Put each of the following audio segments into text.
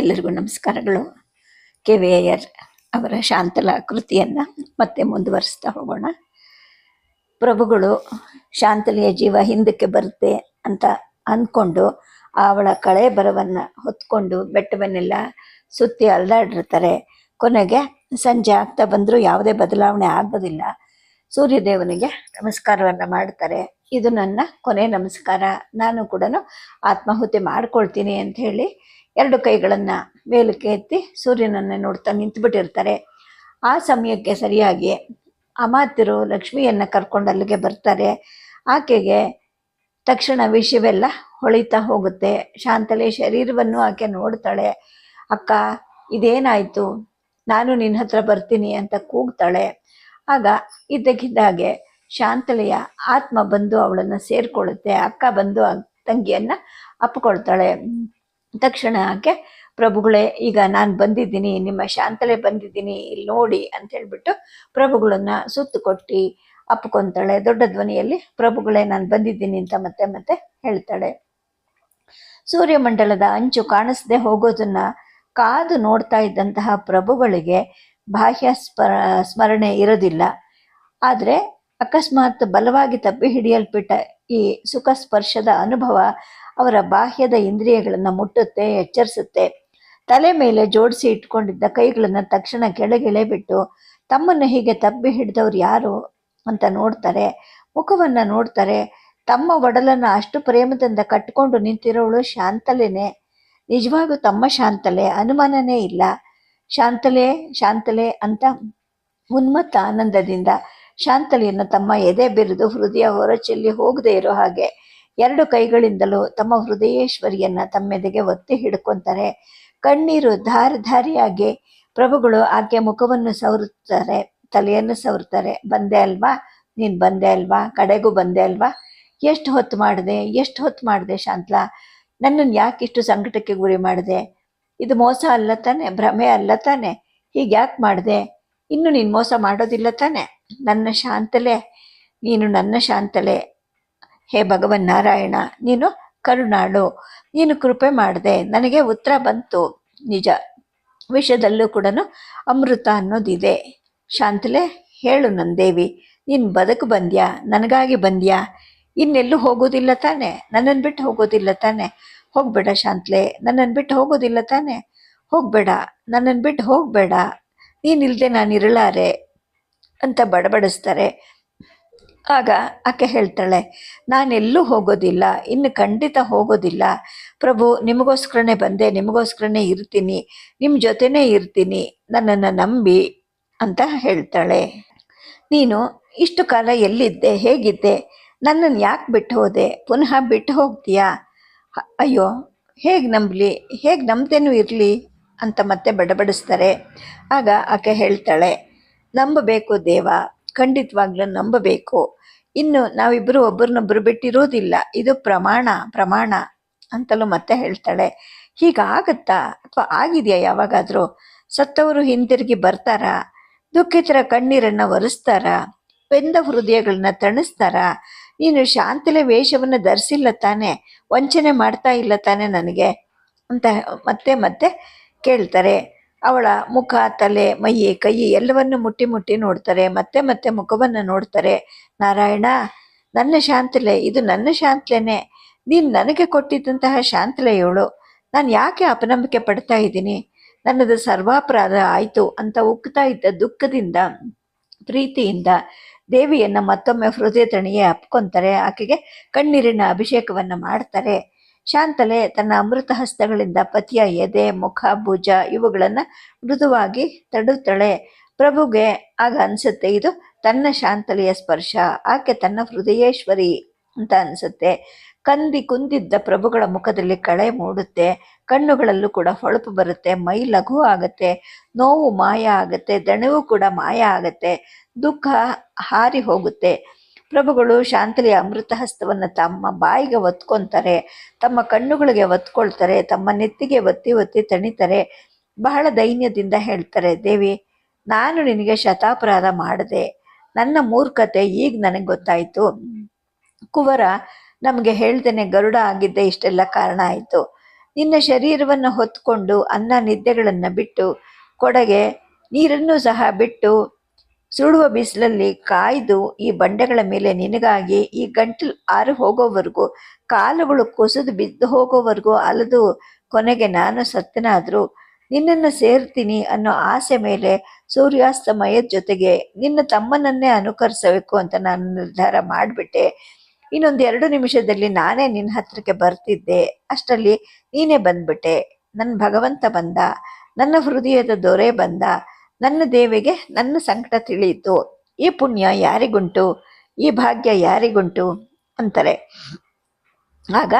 ಎಲ್ಲರಿಗೂ ನಮಸ್ಕಾರಗಳು. K V Iyer ಅವರ ಶಾಂತಲ ಕೃತಿಯನ್ನು ಮತ್ತೆ ಮುಂದುವರಿಸ್ತಾ ಹೋಗೋಣ. ಪ್ರಭುಗಳು ಶಾಂತಲೆಯ ಜೀವ ಹಿಂದಕ್ಕೆ ಬರುತ್ತೆ ಅಂತ ಅಂದ್ಕೊಂಡು ಅವಳ ಕಳೆ ಬರವನ್ನು ಹೊತ್ಕೊಂಡು ಬೆಟ್ಟವನ್ನೆಲ್ಲ ಸುತ್ತಿ ಅಲ್ದಾಡಿರ್ತಾರೆ. ಕೊನೆಗೆ ಸಂಜೆ ಆಗ್ತಾ ಬಂದರೂ ಯಾವುದೇ ಬದಲಾವಣೆ ಆಗೋದಿಲ್ಲ. ಸೂರ್ಯದೇವನಿಗೆ ನಮಸ್ಕಾರವನ್ನು ಮಾಡ್ತಾರೆ. ಇದು ನನ್ನ ಕೊನೆ ನಮಸ್ಕಾರ. ನಾನು ಕೂಡ ಆತ್ಮಾಹುತಿ ಮಾಡ್ಕೊಳ್ತೀನಿ ಅಂತ ಹೇಳಿ ಎರಡು ಕೈಗಳನ್ನು ಮೇಲಕ್ಕೆ ಎತ್ತಿ ಸೂರ್ಯನನ್ನು ನೋಡ್ತಾ ನಿಂತುಬಿಟ್ಟಿರ್ತಾರೆ. ಆ ಸಮಯಕ್ಕೆ ಸರಿಯಾಗಿ ಅಮಾತ್ಯರು ಲಕ್ಷ್ಮಿಯನ್ನು ಕರ್ಕೊಂಡು ಅಲ್ಲಿಗೆ ಬರ್ತಾರೆ. ಆಕೆಗೆ ತಕ್ಷಣ ವಿಷಯವೆಲ್ಲ ಹೊಳಿತಾ ಹೋಗುತ್ತೆ. ಶಾಂತಲೆ ಶರೀರವನ್ನು ಆಕೆ ನೋಡ್ತಾಳೆ. ಅಕ್ಕ, ಇದೇನಾಯಿತು? ನಾನು ನಿನ್ನ ಹತ್ರ ಬರ್ತೀನಿ ಅಂತ ಕೂಗ್ತಾಳೆ. ಆಗ ಇದ್ದಕ್ಕಿದ್ದಾಗೆ ಶಾಂತಲೆಯ ಆತ್ಮ ಬಂದು ಅವಳನ್ನು ಸೇರ್ಕೊಳ್ಳುತ್ತೆ. ಅಕ್ಕ ಬಂದು ತಂಗಿಯನ್ನ ಅಪ್ಕೊಳ್ತಾಳೆ ತಕ್ಷಣ ಆಕೆ ಪ್ರಭುಗಳೇ, ಈಗ ನಾನು ಬಂದಿದ್ದೀನಿ, ನಿಮ್ಮ ಶಾಂತಲೆ ಬಂದಿದ್ದೀನಿ ಇಲ್ಲಿ ನೋಡಿ ಅಂತ ಹೇಳ್ಬಿಟ್ಟು ಪ್ರಭುಗಳನ್ನ ಸುತ್ತು ಕೊಟ್ಟು ಅಪ್ಕೊಂತಾಳೆ. ದೊಡ್ಡ ಧ್ವನಿಯಲ್ಲಿ, ಪ್ರಭುಗಳೇ, ನಾನು ಬಂದಿದ್ದೀನಿ ಅಂತ ಮತ್ತೆ ಮತ್ತೆ ಹೇಳ್ತಾಳೆ. ಸೂರ್ಯಮಂಡಲದ ಅಂಚು ಕಾಣಿಸದೆ ಹೋಗೋದನ್ನ ಕಾದು ನೋಡ್ತಾ ಇದ್ದಂತಹ ಪ್ರಭುಗಳಿಗೆ ಬಾಹ್ಯ ಸ್ಮರ ಸ್ಮರಣೆ ಇರೋದಿಲ್ಲ. ಆದರೆ ಅಕಸ್ಮಾತ್ ಬಲವಾಗಿ ತಬ್ಬಿ ಹಿಡಿಯಲ್ಪಟ್ಟ ಈ ಸುಖ ಸ್ಪರ್ಶದ ಅನುಭವ ಅವರ ಬಾಹ್ಯದ ಇಂದ್ರಿಯಗಳನ್ನು ಮುಟ್ಟುತ್ತೆ, ಎಚ್ಚರಿಸುತ್ತೆ. ತಲೆ ಮೇಲೆ ಜೋಡಿಸಿ ಇಟ್ಕೊಂಡಿದ್ದ ಕೈಗಳನ್ನು ತಕ್ಷಣ ಕೆಳಗೆಳೆ ಬಿಟ್ಟು, ತಮ್ಮನ್ನು ಹೀಗೆ ತಬ್ಬಿ ಹಿಡಿದವ್ರು ಯಾರು ಅಂತ ನೋಡ್ತಾರೆ, ಮುಖವನ್ನು ನೋಡ್ತಾರೆ. ತಮ್ಮ ಒಡಲನ್ನು ಅಷ್ಟು ಪ್ರೇಮದಿಂದ ಕಟ್ಕೊಂಡು ನಿಂತಿರೋಳು ಶಾಂತಲೆನೇ. ನಿಜವಾಗೂ ತಮ್ಮ ಶಾಂತಲೆ, ಅನುಮಾನನೇ ಇಲ್ಲ. ಶಾಂತಲೆ ಶಾಂತಲೆ ಅಂತ ಉನ್ಮತ್ತ ಆನಂದದಿಂದ ಶಾಂತಲೆಯನ್ನು ತಮ್ಮ ಎದೆ ಬಿರಿದು ಹೃದಯ ಹೊರಚೆಲ್ಲಿ ಹೋಗದೆ ಇರೋ ಹಾಗೆ ಎರಡು ಕೈಗಳಿಂದಲೂ ತಮ್ಮ ಹೃದಯೇಶ್ವರಿಯನ್ನ ತಮ್ಮೆದೆಗೆ ಒತ್ತಿ ಹಿಡ್ಕೊಂತಾರೆ. ಕಣ್ಣೀರು ಧಾರಧಾರಿಯಾಗಿ ಪ್ರಭುಗಳು ಆಕೆ ಮುಖವನ್ನು ಸವರುತ್ತಾರೆ, ತಲೆಯನ್ನು ಸವರ್ತಾರೆ ಬಂದೆ ಅಲ್ವಾ? ನೀನು ಬಂದೆ ಅಲ್ವಾ? ಕಡೆಗೂ ಬಂದೆ ಅಲ್ವಾ? ಎಷ್ಟು ಹೊತ್ತು ಮಾಡಿದೆ? ಎಷ್ಟು ಹೊತ್ತು ಮಾಡಿದೆ ಶಾಂತ್ಲಾ? ನನ್ನನ್ನು ಯಾಕೆ ಇಷ್ಟು ಸಂಕಟಕ್ಕೆ ಗುರಿ ಮಾಡಿದೆ? ಇದು ಮೋಸ ಅಲ್ಲ ತಾನೆ, ಭ್ರಮೆ ಅಲ್ಲ ತಾನೆ. ಹೀಗೆ ಯಾಕೆ ಮಾಡಿದೆ? ಇನ್ನು ನೀನು ಮೋಸ ಮಾಡೋದಿಲ್ಲ ತಾನೆ. ನನ್ನ ಶಾಂತಲೆ, ನೀನು ನನ್ನ ಶಾಂತಲೆ. ಹೇ ಭಗವನ್ ನಾರಾಯಣ ನೀನು ಕರುಣಾಳು, ನೀನು ಕೃಪೆ ಮಾಡಿದೆ, ನನಗೆ ಉತ್ತರ ಬಂತು. ನಿಜ ವಿಷಯದಲ್ಲೂ ಕೂಡ ಅಮೃತ ಅನ್ನೋದಿದೆ. ಶಾಂತಲೆ, ಹೇಳು ನನ್ನ ದೇವಿ ನೀನು ಬದುಕು ಬಂದ್ಯಾ? ನನಗಾಗಿ ಬಂದ್ಯಾ? ಇನ್ನೆಲ್ಲೂ ಹೋಗೋದಿಲ್ಲ ತಾನೆ? ನನ್ನನ್ನು ಬಿಟ್ಟು ಹೋಗೋದಿಲ್ಲ ತಾನೆ? ಹೋಗ್ಬೇಡ ಶಾಂತಲೆ ನನ್ನನ್ನು ಬಿಟ್ಟು ಹೋಗೋದಿಲ್ಲ ತಾನೆ? ಹೋಗ್ಬೇಡ ನನ್ನನ್ನು ಬಿಟ್ಟು ಹೋಗ್ಬೇಡ. ನೀನಿಲ್ಲದೆ ನಾನು ಇರಲಾರೆ ಅಂತ ಬಡಬಡಿಸ್ತಾರೆ. ಆಗ ಆಕೆ ಹೇಳ್ತಾಳೆ, ನಾನೆಲ್ಲೂ ಹೋಗೋದಿಲ್ಲ, ಇನ್ನು ಖಂಡಿತ ಹೋಗೋದಿಲ್ಲ. ಪ್ರಭು, ನಿಮಗೋಸ್ಕರನೇ ಬಂದೆ, ನಿಮಗೋಸ್ಕರನೇ ಇರ್ತೀನಿ ನಿಮ್ಮ ಜೊತೆನೇ ಇರ್ತೀನಿ, ನನ್ನನ್ನು ನಂಬಿ ಅಂತ ಹೇಳ್ತಾಳೆ. ನೀನು ಇಷ್ಟು ಕಾಲ ಎಲ್ಲಿದ್ದೆ, ಹೇಗಿದ್ದೆ, ನನ್ನನ್ನು ಯಾಕೆ ಬಿಟ್ಟು ಹೋದೆ, ಪುನಃ ಬಿಟ್ಟು ಹೋಗ್ತೀಯಾ? ಅಯ್ಯೋ, ಹೇಗೆ ನಂಬಲಿ, ಹೇಗೆ ನಂಬ್ತೇನೂ ಇರಲಿ ಅಂತ ಮತ್ತೆ ಬಡಬಡಿಸ್ತಾರೆ. ಆಗ ಆಕೆ ಹೇಳ್ತಾಳೆ, ನಂಬಬೇಕು ದೇವ ಖಂಡಿತವಾಗ್ಲೂ ನಂಬಬೇಕು. ಇನ್ನು ನಾವಿಬ್ಬರು ಒಬ್ಬರನ್ನೊಬ್ಬರು ಬಿಟ್ಟಿರೋದಿಲ್ಲ. ಇದು ಪ್ರಮಾಣ ಪ್ರಮಾಣ ಅಂತಲೂ ಮತ್ತೆ ಹೇಳ್ತಾಳೆ. ಹೀಗಾಗತ್ತಾ? ಅಥವಾ ಆಗಿದೆಯಾ ಯಾವಾಗಾದರೂ? ಸತ್ತವರು ಹಿಂದಿರುಗಿ ಬರ್ತಾರಾ? ದುಃಖಿತರ ಕಣ್ಣೀರನ್ನ ಒರೆಸ್ತಾರ? ಬೆಂದ ಹೃದಯಗಳನ್ನ ತಣಿಸ್ತಾರ? ನೀನು ಶಾಂತಿಲೆ ವೇಷವನ್ನು ಧರಿಸಿಲ್ಲ ತಾನೆ? ವಂಚನೆ ಮಾಡ್ತಾ ಇಲ್ಲ ತಾನೆ ನನಗೆ? ಅಂತ ಮತ್ತೆ ಮತ್ತೆ ಕೇಳ್ತಾರೆ. ಅವಳ ಮುಖ, ತಲೆ ಮೈ ಕೈ ಎಲ್ಲವನ್ನು ಮುಟ್ಟಿ ಮುಟ್ಟಿ ನೋಡ್ತಾರೆ. ಮತ್ತೆ ಮತ್ತೆ ಮುಖವನ್ನು ನೋಡ್ತಾರೆ. ನಾರಾಯಣ, ನನ್ನ ಶಾಂತಲೆ, ಇದು ನನ್ನ ಶಾಂತಲೆನೇ. ನೀನು ನನಗೆ ಕೊಟ್ಟಿದ್ದಂತಹ ಶಾಂತಲೆ ಇವಳು ನಾನು ಯಾಕೆ ಅಪನಂಬಿಕೆ ಪಡ್ತಾ ಇದ್ದೀನಿ? ನನ್ನದು ಸರ್ವಾಪರಾಧ ಆಯಿತು ಅಂತ ಉಕ್ತಾ ಇದ್ದ ದುಃಖದಿಂದ, ಪ್ರೀತಿಯಿಂದ ದೇವಿಯನ್ನು ಮತ್ತೊಮ್ಮೆ ಹೃದಯ ತಣಿಯೇ ಅಪ್ಕೊಂತಾರೆ. ಆಕೆಗೆ ಕಣ್ಣೀರಿನ ಅಭಿಷೇಕವನ್ನು ಮಾಡ್ತಾರೆ. ಶಾಂತಲೆ ತನ್ನ ಅಮೃತ ಹಸ್ತಗಳಿಂದ ಪತಿಯ ಎದೆ, ಮುಖ, ಭುಜ ಇವುಗಳನ್ನು ಮೃದುವಾಗಿ ತಡುತ್ತಳೆ. ಪ್ರಭುಗೆ ಆಗ ಅನಿಸುತ್ತೆ, ಇದು ತನ್ನ ಶಾಂತಲೆಯ ಸ್ಪರ್ಶ, ಆಕೆ ತನ್ನ ಹೃದಯೇಶ್ವರಿ ಅಂತ ಅನಿಸುತ್ತೆ. ಕಂದಿ ಕುಂದಿದ್ದ ಪ್ರಭುಗಳ ಮುಖದಲ್ಲಿ ಕಳೆ ಮೂಡುತ್ತೆ, ಕಣ್ಣುಗಳಲ್ಲೂ ಕೂಡ ಹೊಳಪು ಬರುತ್ತೆ, ಮೈ ಲಘು ಆಗುತ್ತೆ, ನೋವು ಮಾಯ ಆಗುತ್ತೆ, ದಣವು ಕೂಡ ಮಾಯ ಆಗುತ್ತೆ, ದುಃಖ ಹಾರಿ ಹೋಗುತ್ತೆ. ಪ್ರಭುಗಳು ಶಾಂತಲಿಯ ಅಮೃತ ಹಸ್ತವನ್ನು ತಮ್ಮ ಬಾಯಿಗೆ ಒತ್ಕೊಂತಾರೆ ತಮ್ಮ ಕಣ್ಣುಗಳಿಗೆ ಒತ್ಕೊಳ್ತಾರೆ ತಮ್ಮ ನೆತ್ತಿಗೆ ಒತ್ತಿ ಒತ್ತಿ ತಣಿತಾರೆ, ಬಹಳ ದೈನ್ಯದಿಂದ ಹೇಳ್ತಾರೆ, ದೇವಿ, ನಾನು ನಿನಗೆ ಶತಾಪರಾಧ ಮಾಡಿದೆ, ನನ್ನ ಮೂರ್ಖತೆ ಈಗ ನನಗೆ ಗೊತ್ತಾಯಿತು. ಕುವರ, ನಮಗೆ ಹೇಳ್ದೇನೆ ಗರುಡ ಆಗಿದ್ದೆ, ಇಷ್ಟೆಲ್ಲ ಕಾರಣ ಆಯಿತು. ನಿನ್ನ ಶರೀರವನ್ನು ಹೊತ್ತುಕೊಂಡು ಅನ್ನ ನಿದ್ದೆಗಳನ್ನು ಬಿಟ್ಟು, ಕೊಡಗೆ ನೀರನ್ನು ಸಹ ಬಿಟ್ಟು ಸುಡುವ ಬಿಸಿಲಲ್ಲಿ ಕಾಯ್ದು ಈ ಬಂಡೆಗಳ ಮೇಲೆ ನಿನಗಾಗಿ ಈ ಗಂಟಲು ಆರು ಹೋಗೋವರೆಗೂ, ಕಾಲುಗಳು ಕುಸಿದು ಬಿದ್ದು ಹೋಗೋವರೆಗೂ ಅಲ್ಲದು ಕೊನೆಗೆ ನಾನು ಸತ್ತನಾದರೂ ನಿನ್ನನ್ನು ಸೇರ್ತೀನಿ ಅನ್ನೋ ಆಸೆ ಮೇಲೆ ಸೂರ್ಯಾಸ್ತಮಯದ ಜೊತೆಗೆ ನಿನ್ನ ತಮ್ಮನನ್ನೇ ಅನುಕರಿಸಬೇಕು ಅಂತ ನಾನು ನಿರ್ಧಾರ ಮಾಡಿಬಿಟ್ಟೆ. ಇನ್ನೊಂದು ಎರಡು ನಿಮಿಷದಲ್ಲಿ ನಾನೇ ನಿನ್ನ ಹತ್ರಕ್ಕೆ ಬರ್ತಿದ್ದೆ. ಅಷ್ಟರಲ್ಲಿ ನೀನೇ ಬಂದ್ಬಿಟ್ಟೆ. ನನ್ನ ಭಗವಂತ ಬಂದ. ನನ್ನ ಹೃದಯದ ದೊರೆ ಬಂದ. ನನ್ನ ದೇವಿಗೆ ನನ್ನ ಸಂಕಟ ತಿಳಿಯಿತು. ಈ ಪುಣ್ಯ ಯಾರಿಗುಂಟು? ಈ ಭಾಗ್ಯ ಯಾರಿಗುಂಟು? ಅಂತಾರೆ. ಆಗ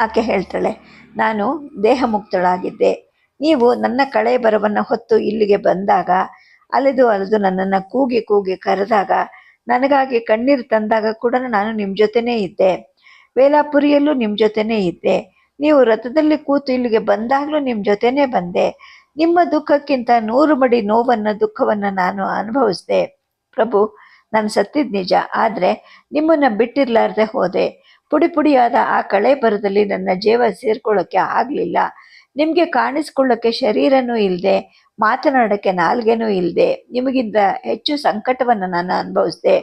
ಆಕೆ ಹೇಳ್ತಾಳೆ, ನಾನು ದೇಹ ಮುಕ್ತಳಾಗಿದ್ದೆ ನೀವು ನನ್ನ ಕಳೆ ಬರವನ್ನು ಹೊತ್ತು ಇಲ್ಲಿಗೆ ಬಂದಾಗ, ಅಲೆದು ಅಲೆದು ನನ್ನನ್ನು ಕೂಗಿ ಕೂಗಿ ಕರೆದಾಗ, ನನಗಾಗಿ ಕಣ್ಣೀರು ತಂದಾಗ ಕೂಡ ನಾನು ನಿಮ್ಮ ಜೊತೆನೇ ಇದ್ದೆ. ವೇಲಾಪುರಿಯಲ್ಲೂ ನಿಮ್ಮ ಜೊತೆನೇ ಇದ್ದೆ. ನೀವು ರಥದಲ್ಲಿ ಕೂತು ಇಲ್ಲಿಗೆ ಬಂದಾಗಲೂ ನಿಮ್ಮ ಜೊತೆನೇ ಬಂದೆ. ನಿಮ್ಮ ದುಃಖಕ್ಕಿಂತ ನೂರು ಮಡಿ ನೋವನ್ನ, ದುಃಖವನ್ನು ನಾನು ಅನುಭವಿಸಿದೆ. ಪ್ರಭು, ನಾನು ಸತ್ತಿದ್ ನಿಜ, ಆದರೆ ನಿಮ್ಮನ್ನ ಬಿಟ್ಟಿರ್ಲಾರ್ದೆ ಹೋದೆ. ಪುಡಿ ಪುಡಿಯಾದ ಆ ಕಳೆ ಬರದಲ್ಲಿ ನನ್ನ ಜೀವ ಸೇರ್ಕೊಳ್ಳೋಕ್ಕೆ ಆಗಲಿಲ್ಲ. ನಿಮಗೆ ಕಾಣಿಸ್ಕೊಳ್ಳೋಕ್ಕೆ ಶರೀರನೂ ಇಲ್ಲದೆ ಮಾತನಾಡೋಕ್ಕೆ ನಾಲ್ಗೆನೂ ಇಲ್ಲದೆ ನಿಮಗಿಂತ ಹೆಚ್ಚು ಸಂಕಟವನ್ನು ನಾನು ಅನುಭವಿಸಿದೆ.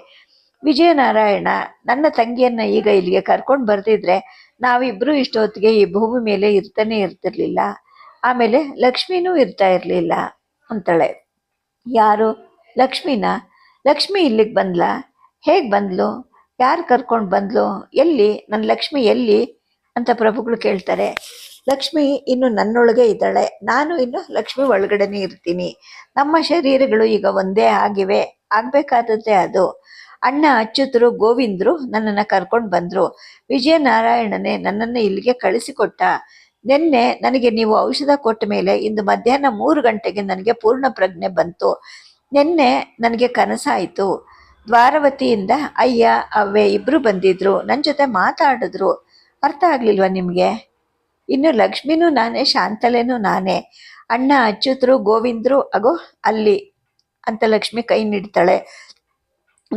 ವಿಜಯನಾರಾಯಣ, ನನ್ನ ತಂಗಿಯನ್ನ ಈಗ ಇಲ್ಲಿಗೆ ಕರ್ಕೊಂಡು ಬರ್ತಿದ್ರೆ ನಾವಿಬ್ರು ಇಷ್ಟೊತ್ತಿಗೆ ಈ ಭೂಮಿ ಮೇಲೆ ಇರ್ತಾನೆ ಇರ್ತಿರ್ಲಿಲ್ಲ. ಆಮೇಲೆ ಲಕ್ಷ್ಮಿನೂ ಇರ್ತಾ ಇರಲಿಲ್ಲ ಅಂತಾಳೆ. ಯಾರು? ಲಕ್ಷ್ಮಿನ? ಲಕ್ಷ್ಮಿ ಇಲ್ಲಿಗೆ ಬಂದ್ಲ? ಹೇಗೆ ಬಂದ್ಲು? ಯಾರು ಕರ್ಕೊಂಡು ಬಂದ್ಲು? ಎಲ್ಲಿ? ನನ್ನ ಲಕ್ಷ್ಮಿ ಎಲ್ಲಿ? ಅಂತ ಪ್ರಭುಗಳು ಕೇಳ್ತಾರೆ. ಲಕ್ಷ್ಮಿ ಇನ್ನು ನನ್ನೊಳಗೆ ಇದ್ದಾಳೆ. ನಾನು ಇನ್ನು ಲಕ್ಷ್ಮಿ ಒಳಗಡೆನೇ ಇರ್ತೀನಿ. ನಮ್ಮ ಶರೀರಗಳು ಈಗ ಒಂದೇ ಆಗಿವೆ. ಆಗ್ಬೇಕಾದದ್ದೇ ಅದು. ಅಣ್ಣ ಅಚ್ಚುತರು ಗೋವಿಂದ್ರು ನನ್ನನ್ನು ಕರ್ಕೊಂಡು ಬಂದ್ರು. ವಿಜಯನಾರಾಯಣನೇ ನನ್ನನ್ನು ಇಲ್ಲಿಗೆ ಕಳಿಸಿಕೊಟ್ಟ. ನಿನ್ನೆ ನನಗೆ ನೀವು ಔಷಧ ಕೊಟ್ಟ ಮೇಲೆ ಇಂದು ಮಧ್ಯಾಹ್ನ ಮೂರು ಗಂಟೆಗೆ ನನಗೆ ಪೂರ್ಣ ಪ್ರಜ್ಞೆ ಬಂತು. ನಿನ್ನೆ ನನಗೆ ಕನಸಾಯಿತು. ದ್ವಾರವತಿಯಿಂದ ಅಯ್ಯ, ಅವ್ವೆ ಇಬ್ರು ಬಂದಿದ್ರು. ನನ್ನ ಜೊತೆ ಮಾತಾಡಿದ್ರು. ಅರ್ಥ ಆಗ್ಲಿಲ್ವಾ ನಿಮಗೆ? ಇನ್ನು ಲಕ್ಷ್ಮಿನೂ ನಾನೇ, ಶಾಂತಲೆನೂ ನಾನೇ. ಅಣ್ಣ ಅಚ್ಯುತರು, ಗೋವಿಂದ್ರು, ಅಗೋ, ಅಲ್ಲಿ ಅಂತ ಲಕ್ಷ್ಮಿ ಕೈ ನೀಡ್ತಾಳೆ.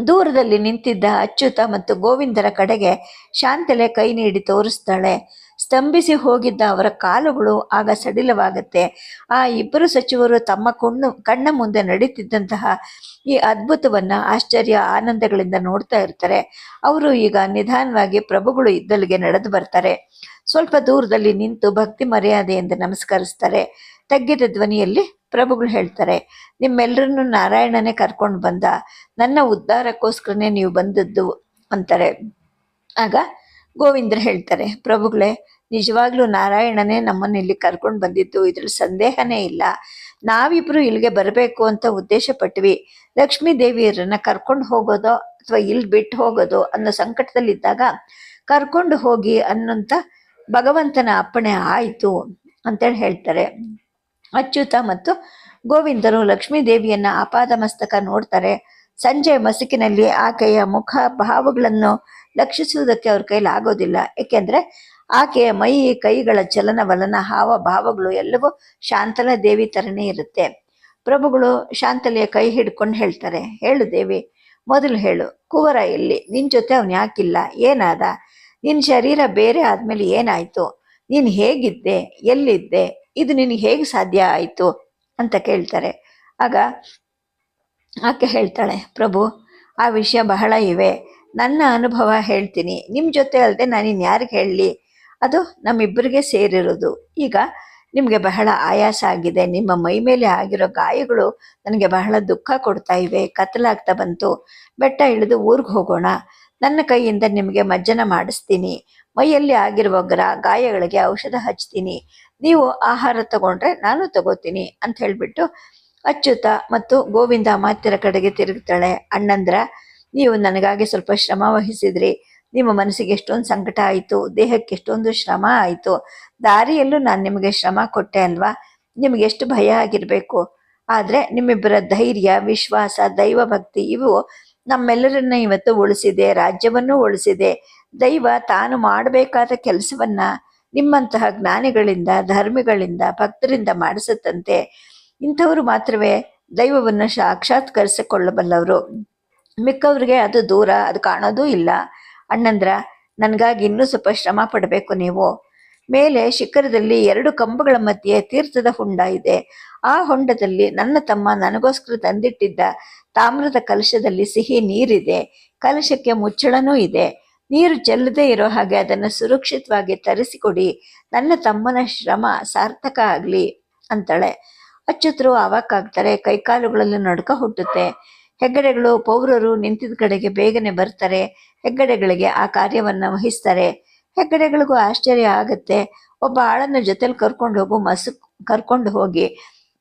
ದೂರದಲ್ಲಿ ನಿಂತಿದ್ದ ಅಚ್ಯುತ ಮತ್ತು ಗೋವಿಂದರ ಕಡೆಗೆ ಶಾಂತಲೆ ಕೈ ನೀಡಿ ತೋರಿಸ್ತಾಳೆ. ಸ್ತಂಭಿಸಿ ಹೋಗಿದ್ದ ಅವರ ಕಾಲುಗಳು ಆಗ ಸಡಿಲವಾಗುತ್ತೆ. ಆ ಇಬ್ಬರು ಸಚಿವರು ತಮ್ಮ ಕಣ್ಣು, ಕಣ್ಣ ಮುಂದೆ ನಡೀತಿದ್ದಂತಹ ಈ ಅದ್ಭುತವನ್ನ ಆಶ್ಚರ್ಯ, ಆನಂದಗಳಿಂದ ನೋಡ್ತಾ ಇರ್ತಾರೆ. ಅವರು ಈಗ ನಿಧಾನವಾಗಿ ಪ್ರಭುಗಳು ಇದ್ದಲ್ಲಿಗೆ ನಡೆದು ಬರ್ತಾರೆ. ಸ್ವಲ್ಪ ದೂರದಲ್ಲಿ ನಿಂತು ಭಕ್ತಿ ಮರ್ಯಾದೆಯಿಂದ ನಮಸ್ಕರಿಸ್ತಾರೆ. ತಗ್ಗಿದ ಧ್ವನಿಯಲ್ಲಿ ಪ್ರಭುಗಳು ಹೇಳ್ತಾರೆ ನಿಮ್ಮೆಲ್ಲರನ್ನು ನಾರಾಯಣನೇ ಕರ್ಕೊಂಡು ಬಂದ. ನನ್ನ ಉದ್ಧಾರಕ್ಕೋಸ್ಕರನೇ ನೀವು ಬಂದದ್ದು, ಅಂತಾರೆ. ಆಗ ಗೋವಿಂದ್ರ ಹೇಳ್ತಾರೆ, ಪ್ರಭುಗಳೇ ನಿಜವಾಗ್ಲೂ ನಾರಾಯಣನೇ ನಮ್ಮನ್ನು ಇಲ್ಲಿ ಕರ್ಕೊಂಡು ಬಂದಿದ್ದು. ಇದ್ರಲ್ಲಿ ಸಂದೇಹನೇ ಇಲ್ಲ. ನಾವಿಬ್ರು ಇಲ್ಲಿಗೆ ಬರಬೇಕು ಅಂತ ಉದ್ದೇಶ ಪಟ್ವಿ ಲಕ್ಷ್ಮೀ ದೇವಿಯರನ್ನ ಕರ್ಕೊಂಡು ಹೋಗೋದೋ ಅಥವಾ ಇಲ್ಲಿ ಬಿಟ್ಟು ಹೋಗೋದು ಅನ್ನೋ ಸಂಕಟದಲ್ಲಿದ್ದಾಗ ಕರ್ಕೊಂಡು ಹೋಗಿ ಅನ್ನೋಂಥ ಭಗವಂತನ ಅಪ್ಪಣೆ ಆಯಿತು ಅಂತೇಳಿ ಹೇಳ್ತಾರೆ. ಅಚ್ಯುತ ಮತ್ತು ಗೋವಿಂದರು ಲಕ್ಷ್ಮೀ ದೇವಿಯನ್ನ ಆಪಾದ ಮಸ್ತಕ ನೋಡ್ತಾರೆ. ಸಂಜೆ ಮಸುಕಿನಲ್ಲಿ ಆಕೆಯ ಮುಖ ಭಾವಗಳನ್ನು ಲಕ್ಷಿಸುವುದಕ್ಕೆ ಅವ್ರ ಕೈಲಿ ಆಗೋದಿಲ್ಲ ಏಕೆಂದ್ರೆ ಆಕೆಯ ಮೈ, ಕೈಗಳ ಚಲನವಲನ ಹಾವ, ಭಾವಗಳು ಎಲ್ಲವೂ ಶಾಂತಲ ದೇವಿ ತರನೇ ಇರುತ್ತೆ. ಪ್ರಭುಗಳು ಶಾಂತಲೆಯ ಕೈ ಹಿಡ್ಕೊಂಡು ಹೇಳ್ತಾರೆ, ಹೇಳು ದೇವಿ, ಮೊದಲು ಹೇಳು, ಕುವರ ಎಲ್ಲಿ? ನಿನ್ನ ಜೊತೆ ಅವನು ಯಾಕಿಲ್ಲ? ಏನಾದ? ನಿನ್ ಶರೀರ ಬೇರೆ ಆದ್ಮೇಲೆ ಏನಾಯ್ತು? ನೀನು ಹೇಗಿದ್ದೆ? ಎಲ್ಲಿದ್ದೆ? ಇದು ನಿನಗೆ ಹೇಗೆ ಸಾಧ್ಯ ಆಯಿತು? ಅಂತ ಕೇಳ್ತಾರೆ. ಆಗ ಆಕೆ ಹೇಳ್ತಾಳೆ, ಪ್ರಭು, ಆ ವಿಷಯ ಬಹಳ ಇವೆ. ನನ್ನ ಅನುಭವ ಹೇಳ್ತೀನಿ. ನಿಮ್ಮ ಜೊತೆ ಅಲ್ಲದೆ ನಾನಿನ್ ಯಾರಿಗೆ ಹೇಳಲಿ? ಅದು ನಮ್ಮಿಬ್ಬರಿಗೆ ಸೇರಿರೋದು. ಈಗ ನಿಮಗೆ ಬಹಳ ಆಯಾಸ ಆಗಿದೆ. ನಿಮ್ಮ ಮೈ ಮೇಲೆ ಆಗಿರೋ ಗಾಯಗಳು ನನಗೆ ಬಹಳ ದುಃಖ ಕೊಡ್ತಾ ಇವೆ. ಕತ್ತಲಾಗ್ತಾ ಬಂತು. ಬೆಟ್ಟ ಇಳಿದು ಊರಿಗೆ ಹೋಗೋಣ. ನನ್ನ ಕೈಯಿಂದ ನಿಮಗೆ ಮಜ್ಜನ ಮಾಡಿಸ್ತೀನಿ. ಮೈಯಲ್ಲಿ ಆಗಿರುವ ಗ್ರ, ಗಾಯಗಳಿಗೆ ಔಷಧ ಹಚ್ತೀನಿ. ನೀವು ಆಹಾರ ತಗೊಂಡ್ರೆ ನಾನು ತಗೋತೀನಿ ಅಂತ ಹೇಳಿಬಿಟ್ಟು ಅಚ್ಯುತ ಮತ್ತು ಗೋವಿಂದ ಮಾತ್ಯರ ಕಡೆಗೆ ತಿರುಗ್ತಾಳೆ. ಅಣ್ಣಂದ್ರ, ನೀವು ನನಗಾಗಿ ಸ್ವಲ್ಪ ಶ್ರಮ ವಹಿಸಿದ್ರಿ. ನಿಮ್ಮ ಮನಸ್ಸಿಗೆ ಎಷ್ಟೊಂದು ಸಂಕಟ ಆಯಿತು, ದೇಹಕ್ಕೆ ಎಷ್ಟೊಂದು ಶ್ರಮ ಆಯಿತು, ದಾರಿಯಲ್ಲೂ ನಾನು ನಿಮಗೆ ಶ್ರಮ ಕೊಟ್ಟೆ ಅಲ್ವಾ? ನಿಮಗೆ ಎಷ್ಟು ಭಯ ಆಗಿರಬೇಕು? ಆದರೆ ನಿಮ್ಮಿಬ್ಬರ ಧೈರ್ಯ, ವಿಶ್ವಾಸ, ದೈವ ಭಕ್ತಿ ಇವು ನಮ್ಮೆಲ್ಲರನ್ನ ಇವತ್ತು ಉಳಿಸಿದೆ, ರಾಜ್ಯವನ್ನು ಉಳಿಸಿದೆ. ದೈವ ತಾನು ಮಾಡಬೇಕಾದ ಕೆಲಸವನ್ನ ನಿಮ್ಮಂತಹ ಜ್ಞಾನಿಗಳಿಂದ, ಧರ್ಮಿಗಳಿಂದ, ಭಕ್ತರಿಂದ ಮಾಡಿಸುತ್ತಂತೆ. ಇಂಥವರು ಮಾತ್ರವೇ ದೈವವನ್ನು ಸಾಕ್ಷಾತ್ಕರಿಸಿಕೊಳ್ಳಬಲ್ಲವರು. ಮಿಕ್ಕವ್ರಿಗೆ ಅದು ದೂರ, ಅದು ಕಾಣೋದೂ ಇಲ್ಲ. ಅಣ್ಣಂದ್ರ, ನನಗಾಗಿ ಇನ್ನೂ ಸ್ವಲ್ಪ ಶ್ರಮ ಪಡಬೇಕು ನೀವು. ಮೇಲೆ ಶಿಖರದಲ್ಲಿ ಎರಡು ಕಂಬಗಳ ಮಧ್ಯೆ ತೀರ್ಥದ ಹೊಂಡ ಇದೆ. ಆ ಹೊಂಡದಲ್ಲಿ ನನ್ನ ತಮ್ಮ ನನಗೋಸ್ಕರ ತಂದಿಟ್ಟಿದ್ದ ತಾಮ್ರದ ಕಲಶದಲ್ಲಿ ಸಿಹಿ ನೀರಿದೆ. ಕಲಶಕ್ಕೆ ಮುಚ್ಚಳನೂ ಇದೆ. ನೀರು ಚೆಲ್ಲದೆ ಇರೋ ಹಾಗೆ ಅದನ್ನು ಸುರಕ್ಷಿತವಾಗಿ ತರಿಸಿಕೊಡಿ. ನನ್ನ ತಮ್ಮನ ಶ್ರಮ ಸಾರ್ಥಕ ಆಗಲಿ ಅಂತಾಳೆ. ಅಚ್ಚುತರು ಅವಾಕಾಗ್ತಾರೆ ಕೈಕಾಲುಗಳಲ್ಲಿ ನಡ್ಕ ಹುಟ್ಟುತ್ತೆ. ಹೆಗ್ಗಡೆಗಳು, ಪೌರರು ನಿಂತಿದ್ದ ಕಡೆಗೆ ಬೇಗನೆ ಬರ್ತಾರೆ. ಹೆಗ್ಗಡೆಗಳಿಗೆ ಆ ಕಾರ್ಯವನ್ನು ವಹಿಸ್ತಾರೆ. ಹೆಗ್ಗಡೆಗಳಿಗೂ ಆಶ್ಚರ್ಯ ಆಗುತ್ತೆ. ಒಬ್ಬ ಆಳನ್ನು ಜೊತೆಲಿ ಕರ್ಕೊಂಡು ಹೋಗು ಮಸುಕ್ ಕರ್ಕೊಂಡು ಹೋಗಿ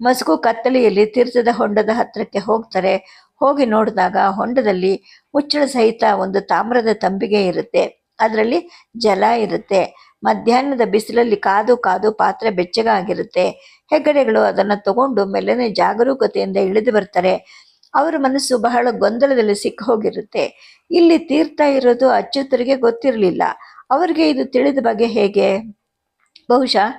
ಮಸುಕು ಕತ್ತಲೆಯಲ್ಲಿ ತೀರ್ಥದ ಹೊಂಡದ ಹತ್ತಿರಕ್ಕೆ ಹೋಗ್ತಾರೆ. ಹೋಗಿ ನೋಡಿದಾಗ ಹೊಂಡದಲ್ಲಿ ಮುಚ್ಚಳ ಸಹಿತ ಒಂದು ತಾಮ್ರದ ತಂಬಿಗೆ ಇರುತ್ತೆ. ಅದರಲ್ಲಿ ಜಲ ಇರುತ್ತೆ. ಮಧ್ಯಾಹ್ನದ ಬಿಸಿಲಲ್ಲಿ ಕಾದು ಕಾದು ಪಾತ್ರೆ ಬೆಚ್ಚಗಾಗಿರುತ್ತೆ. ಹೆಗ್ಗಡೆಗಳು ಅದನ್ನು ತಗೊಂಡು ಮೆಲ್ಲನೆ ಜಾಗರೂಕತೆಯಿಂದ ಇಳಿದು ಬರ್ತಾರೆ. ಅವರ ಮನಸ್ಸು ಬಹಳ ಗೊಂದಲದಲ್ಲಿ ಸಿಕ್ಕ ಹೋಗಿರುತ್ತೆ. ಇಲ್ಲಿ ತೀರ್ಥ ಇರೋದು ಅಚ್ಯುತರಿಗೆ ಗೊತ್ತಿರಲಿಲ್ಲ. ಅವರಿಗೆ ಇದು ತಿಳಿದ ಬಗ್ಗೆ ಹೇಗೆ? ಬಹುಶಃ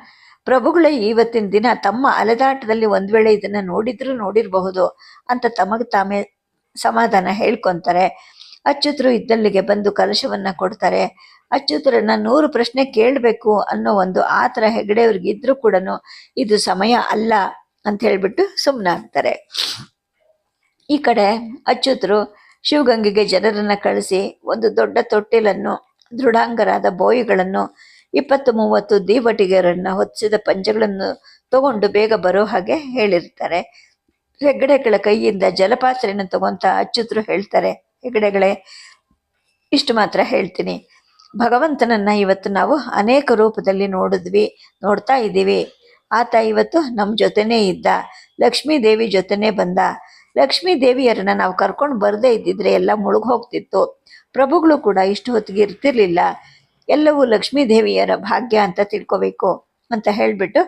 ಪ್ರಭುಗಳೇ ಇವತ್ತಿನ ದಿನ ತಮ್ಮ ಅಲೆದಾಟದಲ್ಲಿ ಒಂದ್ ವೇಳೆ ಇದನ್ನ ನೋಡಿದ್ರು ನೋಡಿರಬಹುದು ಅಂತ ತಮಗೆ ತಾಮೇ ಸಮಾಧಾನ ಹೇಳ್ಕೊಂತಾರೆ. ಅಚ್ಯುತರು ಇದ್ದಲ್ಲಿಗೆ ಬಂದು ಕಲಶವನ್ನ ಕೊಡ್ತಾರೆ. ಅಚ್ಯುತರನ್ನ ನೂರು ಪ್ರಶ್ನೆ ಕೇಳಬೇಕು ಅನ್ನೋ ಒಂದು ಆತರ ಇದ್ರೂ ಕೂಡ ಇದು ಸಮಯ ಅಲ್ಲ ಅಂತ ಹೇಳ್ಬಿಟ್ಟು ಸುಮ್ಮನಾಗ್ತಾರೆ ಈ ಕಡೆ ಅಚ್ಯುತರು ಶಿವಗಂಗೆಗೆ ಜನರನ್ನು ಕಳಿಸಿ ಒಂದು ದೊಡ್ಡ ತೊಟ್ಟಿಲನ್ನು, ದೃಢಾಂಗರಾದ ಬೋಯಿಗಳನ್ನು ಇಪ್ಪತ್ತು ಮೂವತ್ತು ದೀವಟಿಗೆರನ್ನ ಹೊತ್ತಿಸಿದ ಪಂಜಗಳನ್ನು ತಗೊಂಡು ಬೇಗ ಬರೋ ಹಾಗೆ ಹೇಳಿರ್ತಾರೆ. ಹೆಗ್ಗಡೆಗಳ ಕೈಯಿಂದ ಜಲಪಾತ್ರೆಯನ್ನು ತಗೊಂತ ಅಚ್ಯುತರು ಹೇಳ್ತಾರೆ. ಹೆಗ್ಗಡೆಗಳೇ, ಇಷ್ಟು ಮಾತ್ರ ಹೇಳ್ತೀನಿ. ಭಗವಂತನನ್ನ ಇವತ್ತು ನಾವು ಅನೇಕ ರೂಪದಲ್ಲಿ ನೋಡಿದ್ವಿ, ನೋಡ್ತಾ ಇದ್ದೀವಿ. ಆತ ಇವತ್ತು ನಮ್ಮ ಜೊತೆನೇ ಇದ್ದ. ಲಕ್ಷ್ಮೀ ದೇವಿ ಜೊತೆನೇ ಬಂದ. ಲಕ್ಷ್ಮೀ ದೇವಿಯರನ್ನ ನಾವು ಕರ್ಕೊಂಡು ಬರದೇ ಇದ್ದಿದ್ರೆ ಎಲ್ಲ ಮುಳುಗ್ ಹೋಗ್ತಿತ್ತು. ಪ್ರಭುಗಳು ಕೂಡ ಇಷ್ಟು ಹೊತ್ತಿಗೆ ಇರ್ತಿರ್ಲಿಲ್ಲ. ಎಲ್ಲವೂ ಲಕ್ಷ್ಮೀ ದೇವಿಯರ ಭಾಗ್ಯ ಅಂತ ತಿಳ್ಕೊಬೇಕು ಅಂತ ಹೇಳಿಬಿಟ್ಟು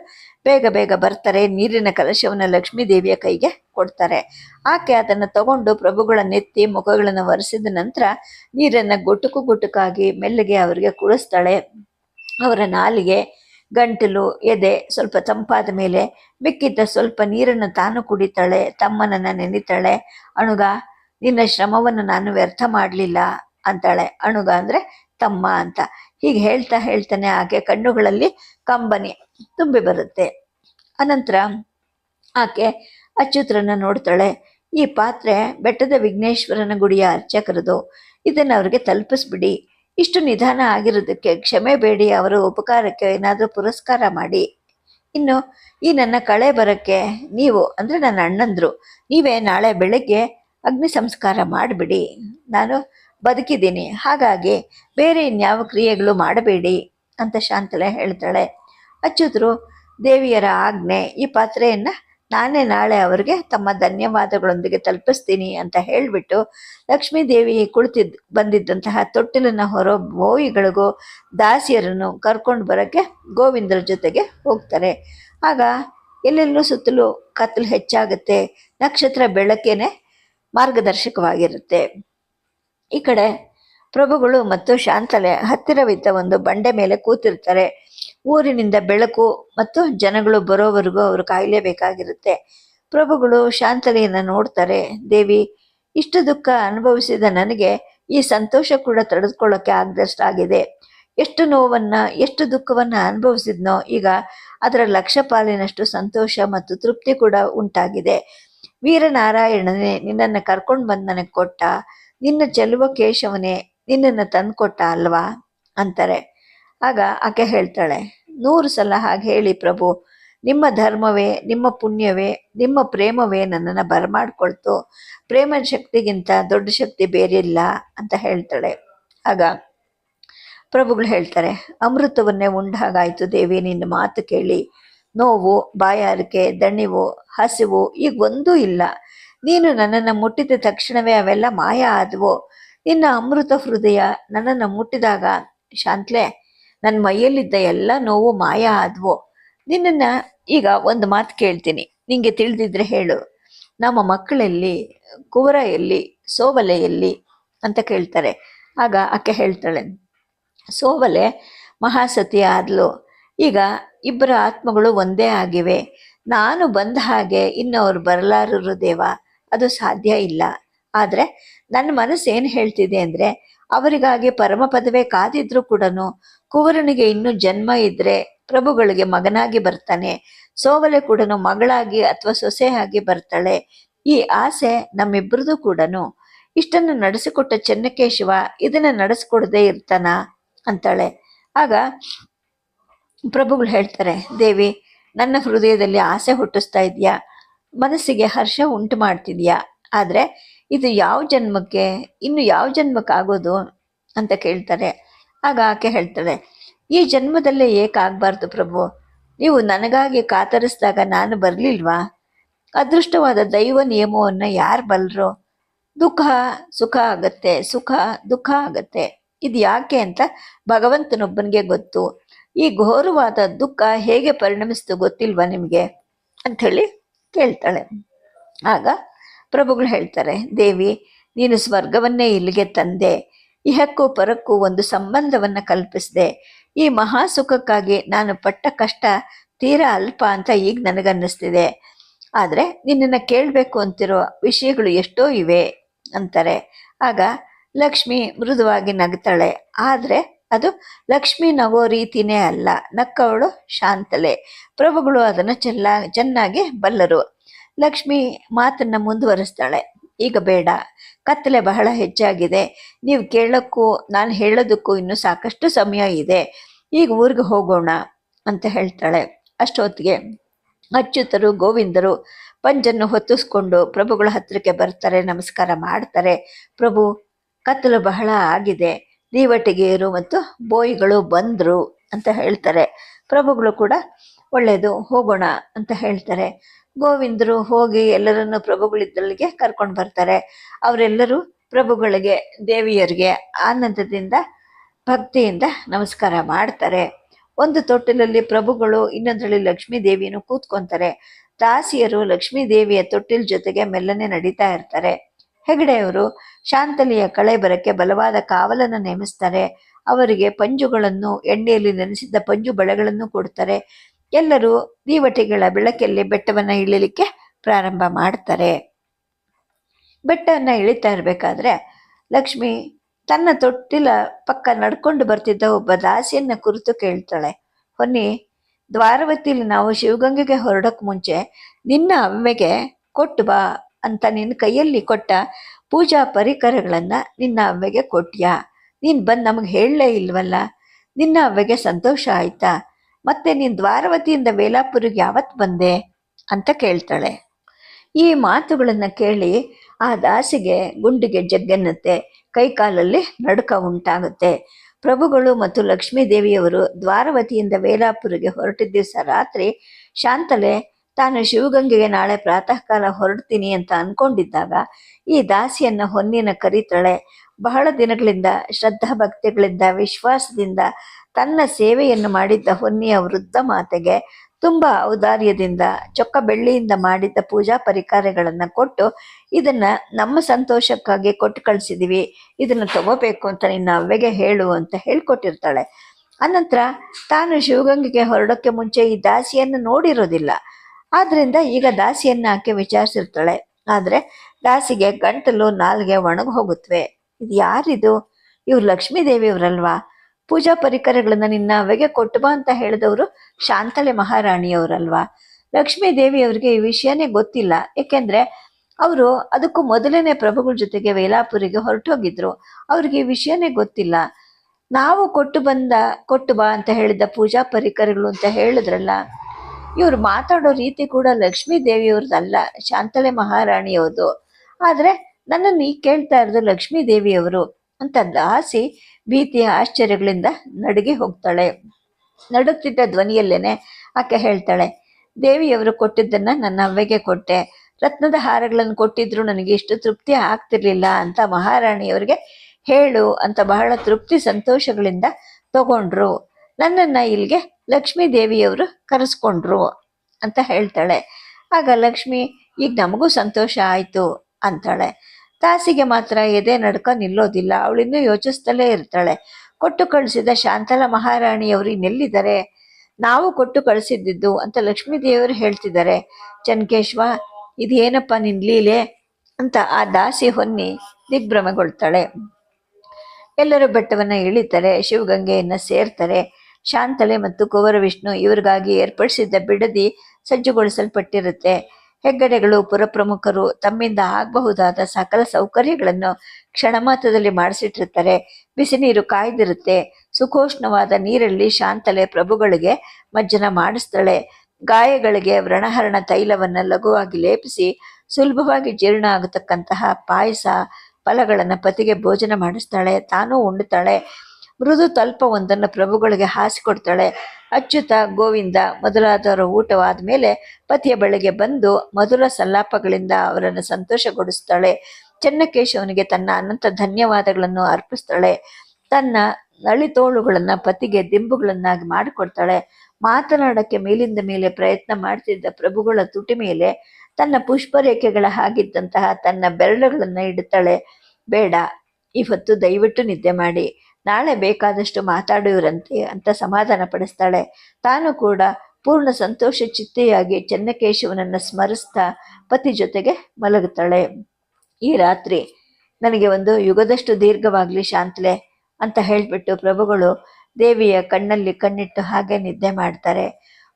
ಬೇಗ ಬೇಗ ಬರ್ತಾರೆ. ನೀರಿನ ಕಲಶವನ್ನು ಲಕ್ಷ್ಮೀ ದೇವಿಯ ಕೈಗೆ ಕೊಡ್ತಾರೆ. ಆಕೆ ಅದನ್ನು ತಗೊಂಡು ಪ್ರಭುಗಳ ನೆತ್ತಿ ಮುಖಗಳನ್ನು ಒರೆಸಿದ ನಂತರ ನೀರನ್ನು ಗುಟುಕು ಗುಟುಕಾಗಿ ಮೆಲ್ಲಗೆ ಅವರಿಗೆ ಕುಡಿಸ್ತಾಳೆ. ಅವರ ನಾಲಿಗೆ ಗಂಟಲು, ಎದೆ ಸ್ವಲ್ಪ ತಂಪಾದ ಮೇಲೆ ಮಿಕ್ಕಿದ್ದ ಸ್ವಲ್ಪ ನೀರನ್ನು ತಾನು ಕುಡಿತಾಳೆ, ತಮ್ಮನನ್ನು ನೆನಿತಾಳೆ. ಅಣುಗ, ನಿನ್ನ ಶ್ರಮವನ್ನು ನಾನು ವ್ಯರ್ಥ ಮಾಡಲಿಲ್ಲ ಅಂತಾಳೆ. ಅಣುಗ ಅಂದರೆ ತಮ್ಮ ಅಂತ. ಹೀಗೆ ಹೇಳ್ತಾ ಹೇಳ್ತಾನೆ, ಆಕೆ ಕಣ್ಣುಗಳಲ್ಲಿ ಕಂಬನಿ ತುಂಬಿ ಬರುತ್ತೆ. ಅನಂತರ ಆಕೆ ಅಚ್ಯುತ್ರನ ನೋಡ್ತಾಳೆ. ಈ ಪಾತ್ರೆ ಬೆಟ್ಟದ ವಿಘ್ನೇಶ್ವರನ ಗುಡಿಯ ಅರ್ಚಕರದು. ಇದನ್ನು ಅವ್ರಿಗೆ ತಲುಪಿಸ್ಬಿಡಿ. ಇಷ್ಟು ನಿಧಾನ ಆಗಿರೋದಕ್ಕೆ ಕ್ಷಮೆ ಬೇಡಿ, ಅವರ ಉಪಕಾರಕ್ಕೆ ಏನಾದರೂ ಪುರಸ್ಕಾರ ಮಾಡಿ. ಇನ್ನು, ಈ ನನ್ನ ಕಳೆ ಬರಕ್ಕೆ ನೀವು, ಅಂದರೆ ನನ್ನ ಅಣ್ಣಂದರು, ನೀವೇ ನಾಳೆ ಬೆಳಗ್ಗೆ ಅಗ್ನಿ ಸಂಸ್ಕಾರ ಮಾಡಿಬಿಡಿ. ನಾನು ಬದುಕಿದ್ದೀನಿ, ಹಾಗಾಗಿ ಬೇರೆ ಇನ್ಯಾವ ಕ್ರಿಯೆಗಳು ಮಾಡಬೇಡಿ ಅಂತ ಶಾಂತಲೆ ಹೇಳ್ತಾಳೆ. ಅಚ್ಯುತರು ದೇವಿಯರ ಆಜ್ಞೆ, ಈ ಪಾತ್ರೆಯನ್ನ ನಾನೇ ನಾಳೆ ಅವರಿಗೆ ತಮ್ಮ ಧನ್ಯವಾದಗಳೊಂದಿಗೆ ತಲುಪಿಸ್ತೀನಿ ಅಂತ ಹೇಳಿಬಿಟ್ಟು ಲಕ್ಷ್ಮೀ ದೇವಿ ಕುಳಿತಿದ್ ಬಂದಿದ್ದಂತಹ ತೊಟ್ಟಿಲಿನ ಹೊರೋ ಬೋಯಿಗಳಿಗೂ ದಾಸಿಯರನ್ನು ಕರ್ಕೊಂಡು ಬರೋಕ್ಕೆ ಗೋವಿಂದರ ಜೊತೆಗೆ ಹೋಗ್ತಾರೆ. ಆಗ ಎಲ್ಲೆಲ್ಲೂ ಸುತ್ತಲೂ ಕತ್ತಲು ಹೆಚ್ಚಾಗುತ್ತೆ, ನಕ್ಷತ್ರ ಬೆಳಕೇನೆ ಮಾರ್ಗದರ್ಶಕವಾಗಿರುತ್ತೆ. ಈ ಕಡೆ ಪ್ರಭುಗಳು ಮತ್ತು ಶಾಂತಲೆ ಹತ್ತಿರವಿದ್ದ ಒಂದು ಬಂಡೆ ಮೇಲೆ ಕೂತಿರ್ತಾರೆ. ಊರಿನಿಂದ ಬೆಳಕು ಮತ್ತು ಜನಗಳು ಬರೋವರೆಗೂ ಅವರು ಕಾಯಲೇಬೇಕಾಗಿರುತ್ತೆ. ಪ್ರಭುಗಳು ಶಾಂತಲೆಯನ್ನು ನೋಡ್ತಾರೆ. ದೇವಿ, ಇಷ್ಟು ದುಃಖ ಅನುಭವಿಸಿದ ನನಗೆ ಈ ಸಂತೋಷ ಕೂಡ ತಡೆದುಕೊಳ್ಳೋಕೆ ಆಗದಷ್ಟಾಗಿದೆ ಎಷ್ಟು ನೋವನ್ನು, ಎಷ್ಟು ದುಃಖವನ್ನು ಅನುಭವಿಸಿದ್ನೋ, ಈಗ ಅದರ ಲಕ್ಷ ಪಾಲಿನಷ್ಟು ಸಂತೋಷ ಮತ್ತು ತೃಪ್ತಿ ಕೂಡ ಉಂಟಾಗಿದೆ. ವೀರನಾರಾಯಣನೇ, ನಿನ್ನನ್ನು ಕರ್ಕೊಂಡು ಬಂದು ನನಗೆ ಕೊಟ್ಟ, ನಿನ್ನ ಚೆಲುವ ಕೇಶವನೇ, ನಿನ್ನನ್ನು ತಂದುಕೊಟ್ಟ ಅಲ್ವಾ? ಅಂತಾರೆ. ಆಗ ಆಕೆ ಹೇಳ್ತಾಳೆ, ನೂರು ಸಲ ಹಾಗೆ ಹೇಳಿ ಪ್ರಭು. ನಿಮ್ಮ ಧರ್ಮವೇ, ನಿಮ್ಮ ಪುಣ್ಯವೇ, ನಿಮ್ಮ ಪ್ರೇಮವೇ ನನ್ನನ್ನು ಬರಮಾಡ್ಕೊಳ್ತು. ಪ್ರೇಮ ಶಕ್ತಿಗಿಂತ ದೊಡ್ಡ ಶಕ್ತಿ ಬೇರೆ ಇಲ್ಲ ಅಂತ ಹೇಳ್ತಾಳೆ. ಆಗ ಪ್ರಭುಗಳು ಹೇಳ್ತಾರೆ, ಅಮೃತವನ್ನೇ ಉಂಡ ಹಾಗಾಯ್ತು ದೇವಿ, ನಿನ್ನ ಮಾತು ಕೇಳಿ. ನೋವು, ಬಾಯಾರಿಕೆ, ದಣಿವು, ಹಸಿವು ಈಗ ಒಂದೂ ಇಲ್ಲ. ನೀನು ನನ್ನನ್ನು ಮುಟ್ಟಿದ ತಕ್ಷಣವೇ ಅವೆಲ್ಲ ಮಾಯ ಆದವು. ನಿನ್ನ ಅಮೃತ ಹೃದಯ ನನ್ನನ್ನು ಮುಟ್ಟಿದಾಗ, ಶಾಂತ್ಲೆ ನನ್ನ ಮೈಯಲ್ಲಿದ್ದ ಎಲ್ಲ ನೋವು ಮಾಯ ಆದ್ವು. ನಿನ್ನನ್ನು ಈಗ ಒಂದು ಮಾತು ಕೇಳ್ತೀನಿ. ನಿಂಗೆ ತಿಳಿದಿದ್ರೆ ಹೇಳು. ನಮ್ಮ ಮಕ್ಕಳಲ್ಲಿ ಕುವರ ಎಲ್ಲಿ ಸೋವಲೆ ಎಲ್ಲಿ ಅಂತ ಕೇಳ್ತಾರೆ. ಆಗ ಅಕ್ಕೆ ಹೇಳ್ತಾಳೆ, ಸೋವಲೆ ಮಹಾಸತಿ ಆದ್ಲು. ಈಗ ಇಬ್ಬರ ಆತ್ಮಗಳು ಒಂದೇ ಆಗಿವೆ. ನಾನು ಬಂದ ಹಾಗೆ ಇನ್ನವ್ರು ಬರಲಾರರು ದೇವ. ಅದು ಸಾಧ್ಯ ಇಲ್ಲ. ಆದ್ರೆ ನನ್ನ ಮನಸ್ಸು ಏನು ಹೇಳ್ತಿದೆ ಅಂದ್ರೆ ಅವರಿಗಾಗಿ ಪರಮ ಪದವೆ ಕಾದಿದ್ರು ಕೂಡ ಕುವರನಿಗೆ ಇನ್ನೂ ಜನ್ಮ ಇದ್ರೆ ಪ್ರಭುಗಳಿಗೆ ಮಗನಾಗಿ ಬರ್ತಾನೆ, ಸೋವಲೆ ಕೂಡ ಮಗಳಾಗಿ ಅಥವಾ ಸೊಸೆಯಾಗಿ ಬರ್ತಾಳೆ, ಈ ಆಸೆ ನಮ್ಮಿಬ್ಬರದು ಕೂಡ ಇಷ್ಟನ್ನು ನಡೆಸಿಕೊಟ್ಟ ಚೆನ್ನಕೇಶವ ಇದನ್ನ ನಡೆಸ್ಕೊಡದೆ ಇರ್ತಾನ ಅಂತಾಳೆ. ಆಗ ಪ್ರಭುಗಳು ಹೇಳ್ತಾರೆ, ದೇವಿ, ನನ್ನ ಹೃದಯದಲ್ಲಿ ಆಸೆ ಹುಟ್ಟಿಸ್ತಾ ಇದೆಯಾ? ಮನಸ್ಸಿಗೆ ಹರ್ಷ ಉಂಟು ಮಾಡ್ತಿದ್ಯಾ? ಆದ್ರೆ ಇದು ಯಾವ ಜನ್ಮಕ್ಕೆ, ಇನ್ನು ಯಾವ ಜನ್ಮಕ್ಕಾಗೋದು ಅಂತ ಕೇಳ್ತಾರೆ. ಆಗ ಆಕೆ ಹೇಳ್ತಾಳೆ ಈ ಜನ್ಮದಲ್ಲೇ ಏಕಾಗಬಾರ್ದು ಪ್ರಭು? ನೀವು ನನಗಾಗಿ ಕಾತರಿಸಿದಾಗ ನಾನು ಬರಲಿಲ್ವಾ? ಅದೃಷ್ಟವಾದ ದೈವ ನಿಯಮವನ್ನು ಯಾರು ಬಲ್ರೋ? ದುಃಖ, ಸುಖ ಆಗತ್ತೆ, ಸುಖ, ದುಃಖ ಆಗತ್ತೆ. ಇದು ಯಾಕೆ ಅಂತ ಭಗವಂತನೊಬ್ಬನಿಗೆ ಗೊತ್ತು. ಈ ಘೋರವಾದ ದುಃಖ ಹೇಗೆ ಪರಿಣಮಿಸ್ತು ಗೊತ್ತಿಲ್ವಾ ನಿಮಗೆ? ಅಂಥೇಳಿ ಕೇಳ್ತಾಳೆ. ಆಗ ಪ್ರಭುಗಳು ಹೇಳ್ತಾರೆ, ದೇವಿ, ನೀನು ಸ್ವರ್ಗವನ್ನೇ ಇಲ್ಲಿಗೆ ತಂದೆ. ಇಹಕ್ಕೂ ಪರಕ್ಕೂ ಒಂದು ಸಂಬಂಧವನ್ನ ಕಲ್ಪಿಸಿದೆ. ಈ ಮಹಾ ಸುಖಕ್ಕಾಗಿ ನಾನು ಪಟ್ಟ ಕಷ್ಟ ತೀರಾ ಅಲ್ಪ ಅಂತ ಈಗ ನನಗನ್ನಿಸ್ತಿದೆ. ಆದರೆ ನಿನ್ನನ್ನು ಕೇಳಬೇಕು ಅಂತಿರೋ ವಿಷಯಗಳು ಎಷ್ಟೋ ಇವೆ, ಅಂತಾರೆ. ಆಗ ಲಕ್ಷ್ಮಿ ಮೃದುವಾಗಿ ನಗ್ತಾಳೆ. ಆದರೆ ಅದು ಲಕ್ಷ್ಮಿ ನಗೋ ರೀತಿನೇ ಅಲ್ಲ. ನಕ್ಕವಳು ಶಾಂತಲೆ ಪ್ರಭುಗಳು ಅದನ್ನು ಚೆಲ್ಲ, ಚೆನ್ನಾಗಿ ಬಲ್ಲರು. ಲಕ್ಷ್ಮಿ ಮಾತನ್ನ ಮುಂದುವರಿಸ್ತಾಳೆ. ಈಗ ಬೇಡ, ಕತ್ತಲೆ ಬಹಳ ಹೆಚ್ಚಾಗಿದೆ. ನೀವು ಕೇಳೋಕ್ಕೂ, ನಾನು ಹೇಳೋದಕ್ಕೂ ಇನ್ನೂ ಸಾಕಷ್ಟು ಸಮಯ ಇದೆ. ಈಗ ಊರಿಗೆ ಹೋಗೋಣ ಅಂತ ಹೇಳ್ತಾಳೆ. ಅಷ್ಟೊತ್ತಿಗೆ ಅಚ್ಯುತರು, ಗೋವಿಂದರು ಪಂಜನ್ನು ಹೊತ್ತಿಸ್ಕೊಂಡು ಪ್ರಭುಗಳ ಹತ್ತಿರಕ್ಕೆ ಬರ್ತಾರೆ, ನಮಸ್ಕಾರ ಮಾಡ್ತಾರೆ. ಪ್ರಭು, ಕತ್ತಲು ಬಹಳ ಆಗಿದೆ. ದೀವಟಿಗೆಯರು ಮತ್ತು ಬೋಯಿಗಳು ಬಂದರು ಅಂತ ಹೇಳ್ತಾರೆ. ಪ್ರಭುಗಳು ಕೂಡ ಒಳ್ಳೆಯದು ಹೋಗೋಣ ಅಂತ ಹೇಳ್ತಾರೆ. ಗೋವಿಂದರು ಹೋಗಿ ಎಲ್ಲರನ್ನು ಪ್ರಭುಗಳಿದ್ದಲ್ಲಿಗೆ ಕರ್ಕೊಂಡು ಬರ್ತಾರೆ. ಅವರೆಲ್ಲರೂ ಪ್ರಭುಗಳಿಗೆ, ದೇವಿಯರಿಗೆ ಆನಂದದಿಂದ, ಭಕ್ತಿಯಿಂದ ನಮಸ್ಕಾರ ಮಾಡ್ತಾರೆ. ಒಂದು ತೊಟ್ಟಿಲಲ್ಲಿ ಪ್ರಭುಗಳು, ಇನ್ನೊಂದರಲ್ಲಿ ಲಕ್ಷ್ಮೀ ದೇವಿಯನ್ನು ಕೂತ್ಕೊಂತಾರೆ. ದಾಸಿಯರು ಲಕ್ಷ್ಮೀ ದೇವಿಯ ತೊಟ್ಟಿಲ್ ಜೊತೆಗೆ ಮೆಲ್ಲನೆ ನಡೀತಾ ಇರ್ತಾರೆ. ಹೆಗಡೆಯವರು ಶಾಂತಲಿಯ ಕಳೆ ಬರಕ್ಕೆ ಬಲವಾದ ಕಾವಲನ್ನು ನೇಮಿಸ್ತಾರೆ. ಅವರಿಗೆ ಪಂಜುಗಳನ್ನು, ಎಣ್ಣೆಯಲ್ಲಿ ನೆನೆಸಿದ್ದ ಪಂಜು ಬಳೆಗಳನ್ನು ಕೊಡ್ತಾರೆ. ಎಲ್ಲರೂ ದೀವಟಿಗಳ ಬೆಳಕಲ್ಲಿ ಬೆಟ್ಟವನ್ನು ಇಳಿಲಿಕ್ಕೆ ಪ್ರಾರಂಭ ಮಾಡ್ತಾರೆ. ಬೆಟ್ಟವನ್ನು ಇಳಿತಾ ಇರಬೇಕಾದ್ರೆ ಲಕ್ಷ್ಮಿ ತನ್ನ ತೊಟ್ಟಿಲ ಪಕ್ಕ ನಡ್ಕೊಂಡು ಬರ್ತಿದ್ದ ಒಬ್ಬ ದಾಸಿಯನ್ನ ಕುರಿತು ಕೇಳ್ತಾಳೆ. ಹೊನ್ನಿ, ದ್ವಾರವತಿಲಿ ನಾವು ಶಿವಗಂಗೆಗೆ ಹೊರಡಕ್ ಮುಂಚೆ ನಿನ್ನ ಅಮ್ಮೆಗೆ ಕೊಟ್ಟು ಬಾ ಅಂತ ನಿನ್ನ ಕೈಯಲ್ಲಿ ಕೊಟ್ಟ ಪೂಜಾ ಪರಿಕರಗಳನ್ನ ನಿನ್ನ ಅಮ್ಮೆಗೆ ಕೊಟ್ಯಾ. ನೀನು ಬಂದು ನಮಗೆ ಹೇಳಲೇ ಇಲ್ವಲ್ಲ? ನಿನ್ನ ಅವ್ವೆಗೆ ಸಂತೋಷ ಆಯ್ತಾ? ಮತ್ತೆ ನೀನು ದ್ವಾರವತಿಯಿಂದ ವೇಲಾಪುರಿಗೆ ಯಾವತ್ತು ಬಂದೆ? ಅಂತ ಕೇಳ್ತಾಳೆ. ಈ ಮಾತುಗಳನ್ನು ಕೇಳಿ ಆ ದಾಸಿಗೆ ಗುಂಡಿಗೆ ಜಗ್ಗನ್ನತ್ತೆ ಕೈಕಾಲಲ್ಲಿ ನಡುಕ ಉಂಟಾಗುತ್ತೆ. ಪ್ರಭುಗಳು ಮತ್ತು ಲಕ್ಷ್ಮೀ ದೇವಿಯವರು ದ್ವಾರವತಿಯಿಂದ ವೇಲಾಪುರಿಗೆ ಹೊರಟಿದ್ದ ರಾತ್ರಿ ಶಾಂತಲೆ ತಾನು ಶಿವಗಂಗೆಗೆ ನಾಳೆ ಪ್ರಾತಃ ಕಾಲ ಹೊರಡ್ತೀನಿ ಅಂತ ಅನ್ಕೊಂಡಿದ್ದಾಗ ಈ ದಾಸಿಯನ್ನ ಹೊನ್ನಿನ ಕರಿತಳೆ. ಬಹಳ ದಿನಗಳಿಂದ ಶ್ರದ್ಧಾ ಭಕ್ತಿಗಳಿಂದ ವಿಶ್ವಾಸದಿಂದ ತನ್ನ ಸೇವೆಯನ್ನು ಮಾಡಿದ್ದ ಹೊನ್ನಿಯ ವೃದ್ಧ ಮಾತೆಗೆ ತುಂಬಾ ಔದಾರ್ಯದಿಂದ ಚೊಕ್ಕ ಬೆಳ್ಳಿಯಿಂದ ಮಾಡಿದ್ದ ಪೂಜಾ ಪರಿಕಾರಗಳನ್ನು ಕೊಟ್ಟು ಇದನ್ನು ನಮ್ಮ ಸಂತೋಷಕ್ಕಾಗಿ ಕೊಟ್ಟು ಕಳಿಸಿದ್ದೀವಿ ಇದನ್ನು ತಗೋಬೇಕು ಅಂತ ನಿನ್ನ ಅವ್ವೆಗೆ ಹೇಳು ಅಂತ ಹೇಳ್ಕೊಟ್ಟಿರ್ತಾಳೆ. ಅನಂತರ ತಾನು ಶಿವಗಂಗೆಗೆ ಹೊರಡೋಕ್ಕೆ ಮುಂಚೆ ಈ ದಾಸಿಯನ್ನು ನೋಡಿರೋದಿಲ್ಲ. ಆದ್ರಿಂದ ಈಗ ದಾಸಿಯನ್ನ ಆಕೆ ವಿಚಾರಿಸಿರ್ತಾಳೆ. ಆದ್ರೆ ದಾಸಿಗೆ ಗಂಟಲು ನಾಲ್ಗೆ ಒಣಗಿ ಹೋಗುತ್ತವೆ ಇದು ಯಾರಿದು? ಇವ್ರು ಲಕ್ಷ್ಮೀ ದೇವಿಯವ್ರಲ್ವಾ ಪೂಜಾ ಪರಿಕರಗಳನ್ನ ನಿನ್ನ ಅವೆಗೆ ಕೊಟ್ಟು ಬಾ ಅಂತ ಹೇಳಿದವರು ಶಾಂತಲೆ ಮಹಾರಾಣಿಯವರಲ್ವಾ? ಲಕ್ಷ್ಮೀ ದೇವಿಯವರಿಗೆ ಈ ವಿಷಯನೇ ಗೊತ್ತಿಲ್ಲ. ಏಕೆಂದ್ರೆ ಅವರು ಅದಕ್ಕೂ ಮೊದಲನೇ ಪ್ರಭುಗಳ ಜೊತೆಗೆ ವೇಲಾಪುರಿಗೆ ಹೊರಟೋಗಿದ್ರು. ಅವ್ರಿಗೆ ಈ ವಿಷಯನೇ ಗೊತ್ತಿಲ್ಲ. ನಾವು ಕೊಟ್ಟು ಬಂದ, ಕೊಟ್ಟು ಬಾ ಅಂತ ಹೇಳಿದ ಪೂಜಾ ಪರಿಕರಗಳು ಅಂತ ಹೇಳಿದ್ರಲ್ಲ ಇವ್ರು ಮಾತಾಡೋ ರೀತಿ ಕೂಡ ಲಕ್ಷ್ಮೀ ದೇವಿಯವ್ರದ್ದಲ್ಲ ಶಾಂತಲೆ ಮಹಾರಾಣಿಯವ್ರದು ಆದರೆ ನನ್ನನ್ನು ಈಗ ಕೇಳ್ತಾ ಇರೋದು ಲಕ್ಷ್ಮೀ ದೇವಿಯವರು ಅಂತ ದಾಸಿ ಭೀತಿಯ ಆಶ್ಚರ್ಯಗಳಿಂದ ನಡುಗಿ ಹೋಗ್ತಾಳೆ. ನಡುತ್ತಿದ್ದ ಧ್ವನಿಯಲ್ಲೇನೆ ಆಕೆ ಹೇಳ್ತಾಳೆ ದೇವಿಯವರು ಕೊಟ್ಟಿದ್ದನ್ನ ನನ್ನ ಅವ್ವೆಗೆ ಕೊಟ್ಟೆ. ರತ್ನದ ಹಾರಗಳನ್ನು ಕೊಟ್ಟಿದ್ರು ನನಗೆ ಇಷ್ಟು ತೃಪ್ತಿ ಆಗ್ತಿರ್ಲಿಲ್ಲ ಅಂತ ಮಹಾರಾಣಿಯವರಿಗೆ ಹೇಳು ಅಂತ ಬಹಳ ತೃಪ್ತಿ, ಸಂತೋಷಗಳಿಂದ ತಗೊಂಡ್ರು. ನನ್ನನ್ನ ಇಲ್ಲಿಗೆ ಲಕ್ಷ್ಮೀ ದೇವಿಯವರು ಕರೆಸ್ಕೊಂಡ್ರು ಅಂತ ಹೇಳ್ತಾಳೆ. ಆಗ ಲಕ್ಷ್ಮಿ, ಈಗ ನಮಗೂ ಸಂತೋಷ ಆಯಿತು ಅಂತಾಳೆ. ತಾಸಿಗೆ ಮಾತ್ರ ಎದೆ ನಡ್ಕ ನಿಲ್ಲೋದಿಲ್ಲ. ಅವಳಿನ್ನೂ ಯೋಚಿಸ್ತಲೇ ಇರ್ತಾಳೆ. ಕೊಟ್ಟು ಕಳಿಸಿದ ಶಾಂತಲ ಮಹಾರಾಣಿಯವರು ಇನ್ನೆಲ್ಲಿದ್ದಾರೆ? ನಾವು ಕೊಟ್ಟು ಕಳಿಸಿದ್ದು ಅಂತ ಲಕ್ಷ್ಮೀ ದೇವರು ಹೇಳ್ತಿದ್ದಾರೆ. ಚನ್ಕೇಶ್ವ, ಇದೇನಪ್ಪ ನಿನ್ ಲೀಲೆ? ಅಂತ ಆ ದಾಸಿ ಹೊನ್ನಿ ದಿಗ್ಭ್ರಮೆಗೊಳ್ತಾಳೆ. ಎಲ್ಲರೂ ಬೆಟ್ಟವನ್ನ ಇಳಿತಾರೆ, ಶಿವಗಂಗೆಯನ್ನು ಸೇರ್ತಾರೆ. ಶಾಂತಲೆ ಮತ್ತು ಕುವರ ವಿಷ್ಣು ಇವರಿಗಾಗಿ ಏರ್ಪಡಿಸಿದ್ದ ಬಿಡದಿ ಸಜ್ಜುಗೊಳಿಸಲ್ಪಟ್ಟಿರುತ್ತೆ. ಹೆಗ್ಗಡೆಗಳು ಪುರಪ್ರಮುಖರು ತಮ್ಮಿಂದ ಆಗಬಹುದಾದ ಸಕಲ ಸೌಕರ್ಯಗಳನ್ನು ಕ್ಷಣ ಮಾತ್ರದಲ್ಲಿ ಮಾಡಿಸಿಟ್ಟಿರ್ತಾರೆ. ಬಿಸಿ ನೀರು ಕಾಯ್ದಿರುತ್ತೆ. ಸುಖೋಷ್ಣವಾದ ನೀರಲ್ಲಿ ಶಾಂತಲೆ ಪ್ರಭುಗಳಿಗೆ ಮಜ್ಜನ ಮಾಡಿಸ್ತಾಳೆ. ಗಾಯಗಳಿಗೆ ವ್ರಣಹರಣ ತೈಲವನ್ನು ಲಘುವಾಗಿ ಲೇಪಿಸಿ ಸುಲಭವಾಗಿ ಜೀರ್ಣ ಆಗತಕ್ಕಂತಹ ಪಾಯಸ ಫಲಗಳನ್ನು ಪತಿಗೆ ಭೋಜನ ಮಾಡಿಸ್ತಾಳೆ. ತಾನೂ ಉಣ್ಣುತ್ತಾಳೆ ಮೃದು ತಲ್ಪವೊಂದನ್ನು ಪ್ರಭುಗಳಿಗೆ ಹಾಸಿಕೊಡ್ತಾಳೆ. ಅಚ್ಯುತ, ಗೋವಿಂದ ಮೊದಲಾದವರ ಊಟವಾದ ಮೇಲೆ ಪತಿಯ ಬಳಿಗೆ ಬಂದು ಮಧುರ ಸಲ್ಲಾಪಗಳಿಂದ ಅವರನ್ನು ಸಂತೋಷಗೊಳಿಸ್ತಾಳೆ. ಚೆನ್ನಕೇಶವನಿಗೆ ತನ್ನ ಅನಂತ ಧನ್ಯವಾದಗಳನ್ನು ಅರ್ಪಿಸ್ತಾಳೆ. ತನ್ನ ನಳಿತೋಳುಗಳನ್ನು ಪತಿಗೆ ದಿಂಬುಗಳನ್ನಾಗಿ ಮಾಡಿಕೊಡ್ತಾಳೆ. ಮಾತನಾಡಕ್ಕೆ ಮೇಲಿಂದ ಮೇಲೆ ಪ್ರಯತ್ನ ಮಾಡ್ತಿದ್ದ ಪ್ರಭುಗಳ ತುಟಿ ಮೇಲೆ ತನ್ನ ಪುಷ್ಪರೇಖೆಗಳ ಹಾಗಿದ್ದಂತಹ ತನ್ನ ಬೆರಳುಗಳನ್ನು ಇಡುತ್ತಾಳೆ. ಬೇಡ ಇವತ್ತು ದಯವಿಟ್ಟು ನಿದ್ದೆ ಮಾಡಿ. ನಾಳೆ ಬೇಕಾದಷ್ಟು ಮಾತಾಡುವರಂತೆ ಅಂತ ಸಮಾಧಾನ ಪಡಿಸ್ತಾಳೆ. ತಾನು ಕೂಡ ಪೂರ್ಣ ಸಂತೋಷ ಚಿತ್ತೆಯಾಗಿ ಚೆನ್ನಕೇಶವನನ್ನು ಸ್ಮರಿಸ್ತಾ ಪತಿ ಜೊತೆಗೆ ಮಲಗುತ್ತಾಳೆ. ಈ ರಾತ್ರಿ ನನಗೆ ಒಂದು ಯುಗದಷ್ಟು ದೀರ್ಘವಾಗಲಿ ಶಾಂತಲೆ ಅಂತ ಹೇಳಿಬಿಟ್ಟು ಪ್ರಭುಗಳು ದೇವಿಯ ಕಣ್ಣಲ್ಲಿ ಕಣ್ಣಿಟ್ಟು ಹಾಗೆ ನಿದ್ದೆ ಮಾಡ್ತಾರೆ.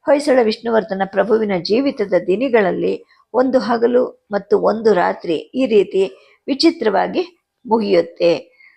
ಹೊಯ್ಸಳ ವಿಷ್ಣುವರ್ಧನ ಪ್ರಭುವಿನ ಜೀವಿತದ ದಿನಗಳಲ್ಲಿ ಒಂದು ಹಗಲು ಮತ್ತು ಒಂದು ರಾತ್ರಿ ಈ ರೀತಿ ವಿಚಿತ್ರವಾಗಿ ಮುಗಿಯುತ್ತೆ.